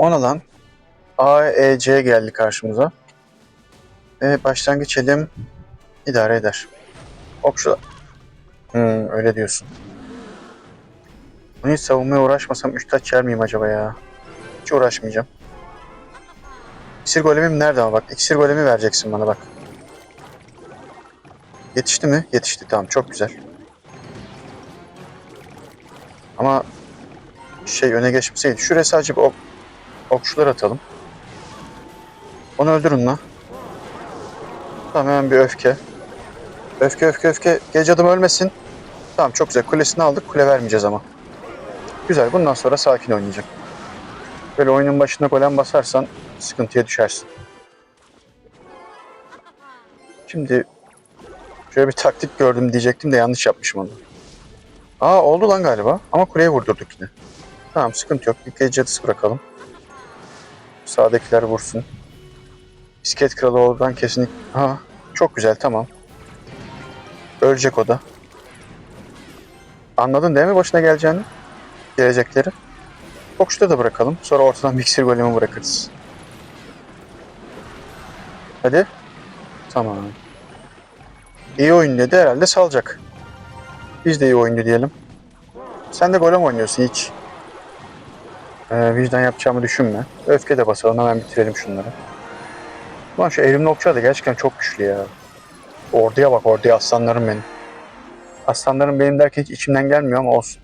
10 alan A, E, C geldi karşımıza. Ve başlangıç elim idare eder. Okçu... Hmm, öyle diyorsun. Bunu hiç savunmaya uğraşmasam 3 taç yer miyim acaba ya? Hiç uğraşmayacağım. İksir golemim nerede ama bak. İksir golemi vereceksin bana bak. Yetişti mi? Yetişti. Tamam çok güzel. Ama şey öne geçmeseydi. Şuraya sadece bir ok, okçular atalım. Onu öldürün lan. Tamam hemen bir öfke. Öfke öfke öfke. Gece adım ölmesin. Tamam çok güzel. Kulesini aldık. Kule vermeyeceğiz ama. Güzel. Bundan sonra sakin oynayacak. Böyle oyunun başında golem basarsan sıkıntıya düşersin. Şimdi şöyle bir taktik gördüm diyecektim de yanlış yapmışım onu. Aa oldu lan galiba. Ama kuleye vurdurduk yine. Tamam sıkıntı yok. Bir gece cadısı bırakalım. Sağdakiler vursun. Bisiklet kralı oradan kesinlikle... Ha, çok güzel tamam. Ölecek o da. Anladın değil mi başına geleceğini? Gelecekleri. Okçuda da bırakalım. Sonra ortadan bir iksir golemi bırakırız. Hadi. Tamam. İyi oyun dedi herhalde salacak. Biz de iyi oyuncu diyelim. Sen de golem oynuyorsun hiç. Ee, vicdan yapacağımı düşünme. Öfke de basalım hemen bitirelim şunları. Ulan şu elimli okçu da gerçekten çok güçlü ya. Orduya bak orduya aslanlarım benim. Aslanlarım benim derken hiç içimden gelmiyor ama olsun.